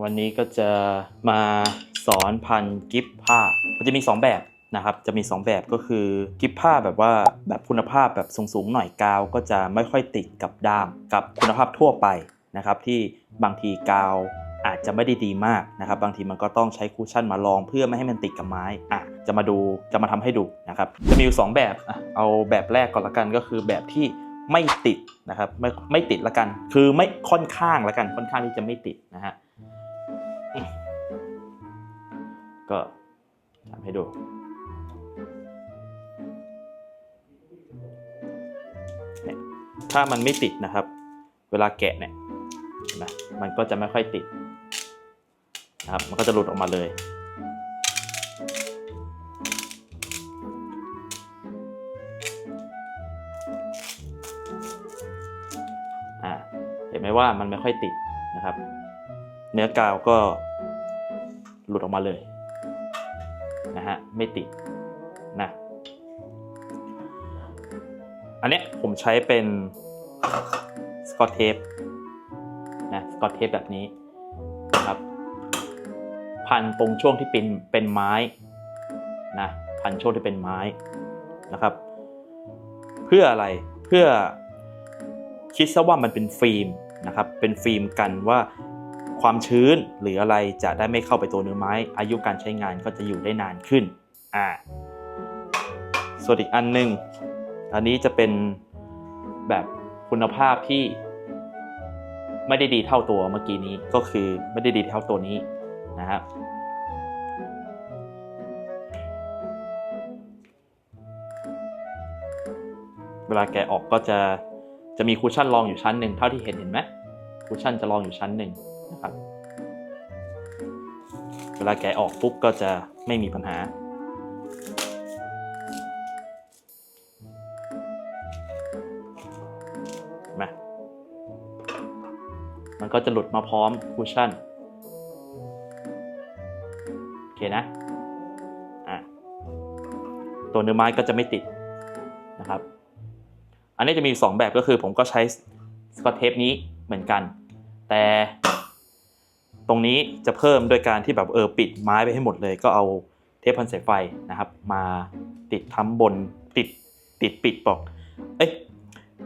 วันนี้ก็จะมาสอนพันกิฟผ้า มันจะมี 2 แบบนะครับ จะมี 2 แบบก็คือกิฟผ้าแบบว่าแบบคุณภาพแบบสูงๆหน่อยกาวก็จะไม่ค่อยติดกับด้ามกับคุณภาพทั่วไปนะครับ ที่บางทีกาวอาจจะไม่ได้ดีมากนะครับ บางทีมันก็ต้องใช้คูชั่นมาลองเพื่อไม่ให้มันติดกับไม้อะจะมาดูจะมาทำให้ดูนะครับ จะมีอยู่สองแบบอะเอาแบบแรกก่อนละกันก็คือแบบที่ไม่ติดนะครับไม่ไม่ติดละกัน คือไม่ค่อนข้างละกันค่อนข้างที่จะไม่ติดนะฮะ ก็ทำให้ดูเนี่ยถ้ามันไม่ติดนะครับ เวลาแกะเนี่ยเห็นไหมมันก็จะไม่ค่อยติดนะครับมันก็จะหลุดออกมาเลยเห็นไหมว่ามันไม่ค่อยติดนะครับ เนื้อกาวก็หลุดออกมาเลย นะฮะไม่ติดนะอันเนี้ยผมใช้เป็นสกอตเทปนะสกอตเทปแบบนี้นะครับ พันตรงช่วงที่เป็นเป็นไม้นะพันช่วงที่เป็นไม้นะครับ เพื่ออะไรเพื่อคิดซะว่ามันเป็นฟิล์มนะครับ เป็นฟิล์มกันว่า ความชื้นหรืออะไรจะได้ไม่เข้าไปตัวเนื้อไม้ อายุการใช้งานก็จะอยู่ได้นานขึ้นอ่าส่วนอีกอันหนึ่งอันนี้จะเป็นแบบคุณภาพที่ไม่ได้ดีเท่าตัวเมื่อกี้นี้ก็คือไม่ได้ดีเท่าตัวนี้นะครับเวลาแกะออกก็จะจะมีคุชชั่นรองอยู่ชั้นหนึ่งเท่าที่เห็นเห็นไหมคุชชั่นจะรองอยู่ชั้นหนึ่ง นะครับ เวลาแกะออกปุ๊บก็จะไม่มีปัญหา มา มันก็จะหลุดมาพร้อมคุชชั่น โอเคนะ อะ ตัวเนื้อไม้ก็จะไม่ติดนะครับ อันนี้จะมี 2 แบบก็คือผมก็ใช้สกอตเทปนี้เหมือนกัน แต่ ตรงนี้จะเพิ่มโดยการที่แบบเออปิดไม้ไปให้หมดเลย ก็เอาเทปพันสายไฟนะครับ มาติดทั้งบนติดติดปิดบอกเอ้ย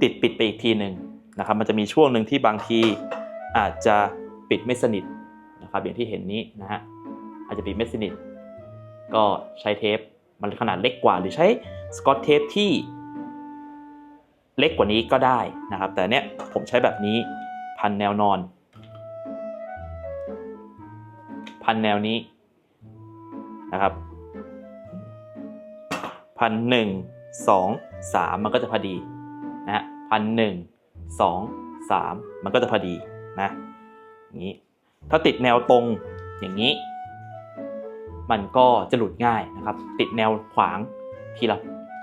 ติดปิดไปอีกทีหนึ่งนะครับมันจะมีช่วงหนึ่งที่บางทีอาจจะปิดไม่สนิทนะครับอย่างที่เห็นนี้นะฮะอาจจะปิดไม่สนิท ก็ใช้เทปมันขนาดเล็กกว่าหรือใช้สกอตเทปที่เล็กกว่านี้ก็ได้นะครับ แต่เนี้ยผมใช้แบบนี้พันแนวนอน พันแนวนี้นะครับพันหนึ่งสองสามมันก็จะพอดีนะฮะพันหนึ่งสองสามมันก็จะพอดีนะอย่างนี้ถ้าติดแนวตรงอย่างนี้ มันก็จะหลุดง่ายนะครับ ติดแนวขวางทีละ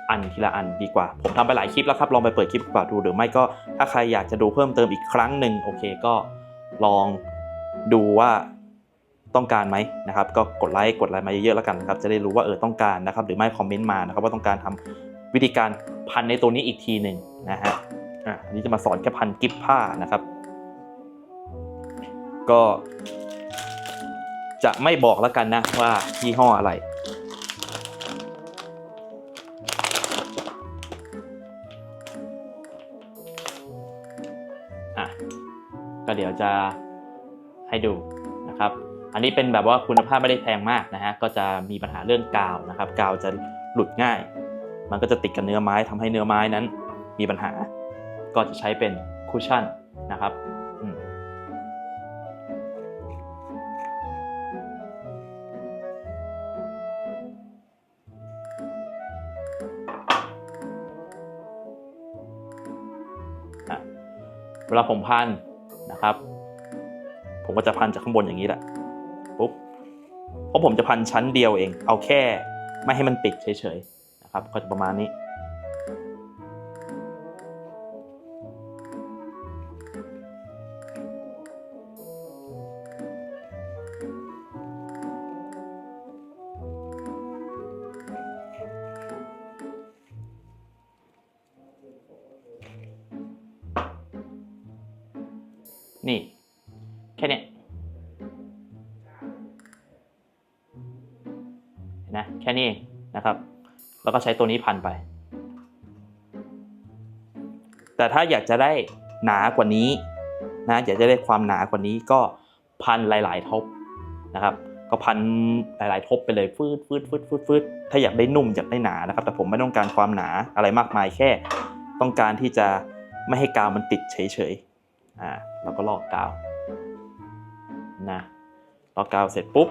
อันทีละอันดีกว่า ผมทำไปหลายคลิปแล้วครับ ลองไปเปิดคลิปกว่าดูหรือไม่ก็ถ้าใครอยากจะดูเพิ่มเติมอีกครั้งหนึ่งโอเคก็ลองดูว่า ต้องการไหมนะครับก็กดไลค์กดไลค์มาเยอะๆแล้วกันนะครับจะได้รู้ว่าเออต้องการนะครับหรือไม่คอมเมนต์มานะครับว่าต้องการทำวิธีการพันในตัวนี้อีกทีหนึ่งนะฮะอะอันนี้จะมาสอนแค่พันกิฟผ้านะครับ ก็ จะไม่บอกแล้วกันนะว่ายี่ห้ออะไรอะก็เดี๋ยวจะให้ดูนะครับ อันนี้เป็นแบบว่าคุณภาพไม่ได้แพงมากนะฮะก็จะมีปัญหาเรื่องกาวนะครับกาวจะหลุดง่าย มันก็จะติดกับเนื้อไม้ทำให้เนื้อไม้นั้นมีปัญหา ก็จะใช้เป็นคุชชั่นนะครับอืมอะเวลาผมพันนะครับ ผมก็จะพันจากข้างบนอย่างนี้แหละ ราะผมจะพันชั้นเดียวเอง เอาแค่ไม่ให้มันติดเฉยๆนะครับ ก็จะประมาณนี้ นี่ แค่เนี้ นะแค่นี้เองนะครับ แล้วก็ใช้ตัวนี้พันไป แต่ถ้าอยากจะได้หนากว่านี้นะอยากจะได้ความหนากว่านี้ก็พันหลาย ๆ ทบนะครับก็พันหลาย ๆ ทบไปเลยฟืดฟืดฟืดฟืดฟืดถ้าอยากได้นุ่มอยากได้หนานะครับ แต่ผมไม่ต้องการความหนาอะไรมากมายแค่ ต้องการที่จะไม่ให้กาวมันติดเฉยๆอ่าเราก็ลอกกาวนะลอกกาวเสร็จปุ๊บ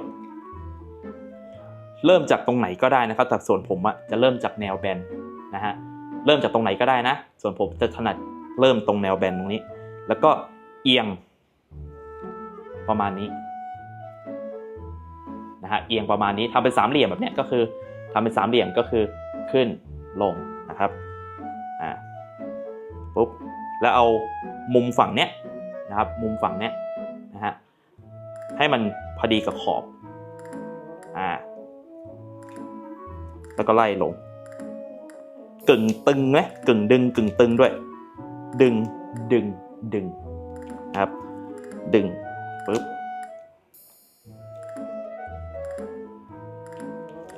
เริ่มจากตรงไหนก็ได้นะครับ แต่ส่วนผมอะจะเริ่มจากแนวแบนนะฮะ เริ่มจากตรงไหนก็ได้นะ ส่วนผมจะถนัดเริ่มตรงแนวแบนตรงนี้ แล้วก็เอียง ประมาณนี้นะฮะ เอียงประมาณนี้ทำเป็นสามเหลี่ยมแบบเนี้ยก็คือทำเป็นสามเหลี่ยมก็คือขึ้นลงนะครับ อ่า ปุ๊บ แล้วเอามุมฝั่งเนี้ยนะครับ มุมฝั่งเนี้ยนะฮะ ให้มันพอดีกับขอบ อ่า แล้วก็ไล่ลง กึ่งตึงไหมกึ่งดึงกึ่งตึงด้วย ดึงดึงดึงนะครับ ดึงปึ๊บ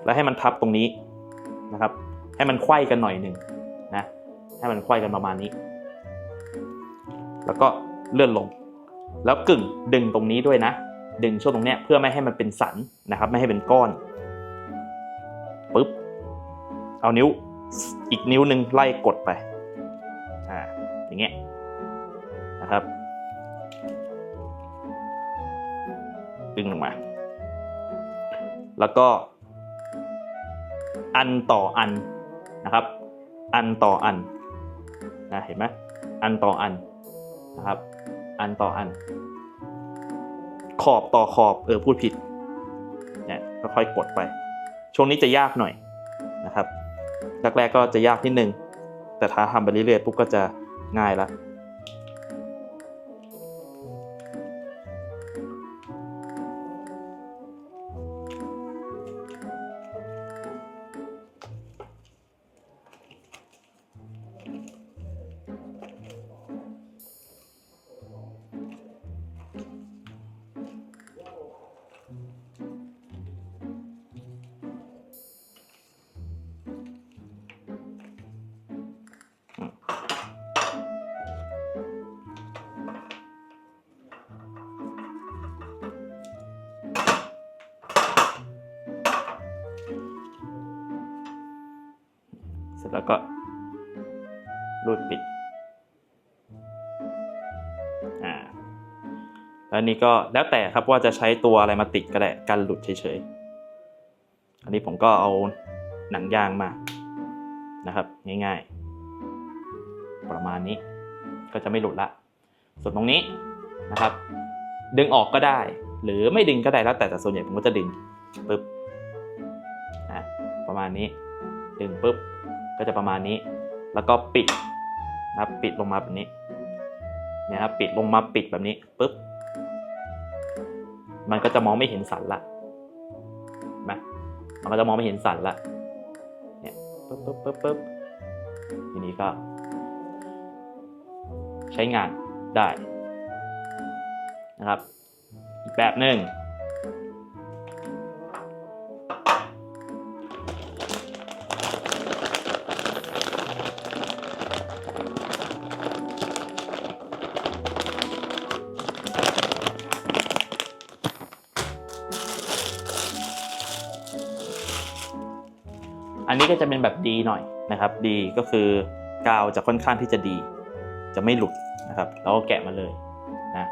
แล้วให้มันทับตรงนี้นะครับ ให้มันไขว้กันหน่อยหนึ่งนะให้มันไขว้กันประมาณนี้ แล้วก็เลื่อนลง แล้วกึ่งดึงตรงนี้ด้วยนะ ดึงช่วงตรงเนี้ยเพื่อไม่ให้มันเป็นสันนะครับ ไม่ให้เป็นก้อน เอานิ้วอีกนิ้วหนึ่งไล่กดไปอ่าอย่างเงี้ยนะครับ ดึงลงมา แล้วก็ อันต่ออันนะครับ อันต่ออันนะเห็นไหมอันต่ออันนะครับ อันต่ออัน ขอบต่อขอบเออพูดผิดเนี่ยค่อยๆกดไป ช่วงนี้จะยากหน่อยนะครับ แรกๆก็จะยากนิดนึง แต่ถ้าทำไปเรื่อยๆปุ๊บก็จะง่ายละ ร็จแล้วก็รูดปิดอ่าแล้วนี่ก็แล้วแต่ครับว่าจะใช้ตัวอะไรมาติดก็ได้กันหลุดเฉยๆอันนี้ผมก็เอาหนังยางมานะครับ ง่ายๆ ประมาณนี้ก็จะไม่หลุดละ ส่วนตรงนี้นะครับ ดึงออกก็ได้ หรือไม่ดึงก็ได้แล้วแต่แต่ส่วนใหญ่ผมก็จะดึงปึ๊บอะประมาณนี้ ดึงปุ๊บ ก็จะประมาณนี้ แล้วก็ปิดนะปิดลงมาแบบนี้เนี่ยครับปิดลงมาปิดแบบนี้ปุ๊บมันก็จะมองไม่เห็นสันละนไหมมันก็จะมองไม่เห็นสันละเนี่ยปุ๊บปุ๊บปุ๊บปุ๊บทีนี้ก็ ใช้งานได้นะครับ อีกแบบหนึ่ง นนี้ก็จะเป็นแบบดีหน่อยนะครับ ดีก็คือกาวจะค่อนข้างที่จะดี จะไม่หลุดนะครับ แล้วก็แกะมาเลยนะ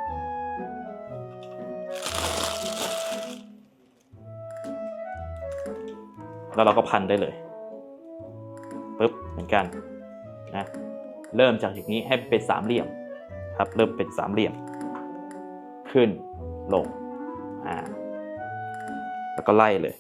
แล้วเราก็พันได้เลยปุ๊บเหมือนกันนะเริ่มจากอย่างนี้ให้เป็นสามเหลี่ยมครับ เริ่มเป็นสามเหลี่ยม ขึ้นลงอ่าแล้วก็ไล่เลย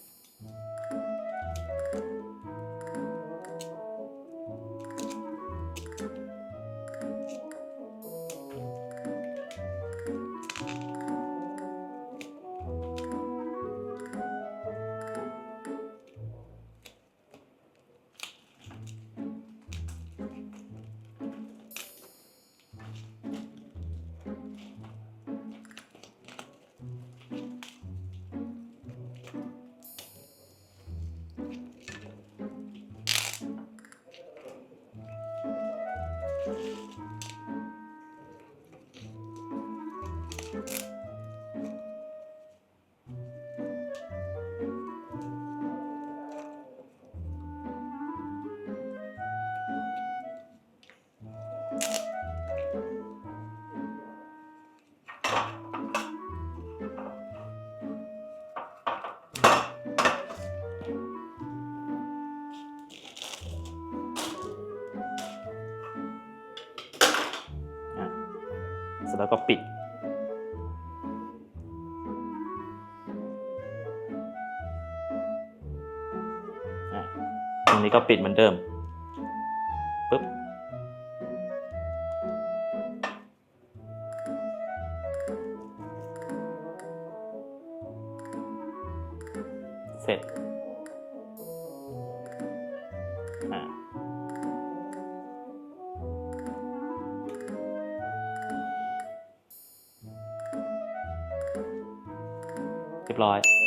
ก็ปิดอ่ตรงนี้ก็ปิดเหมือนเดิม เรียบร้อย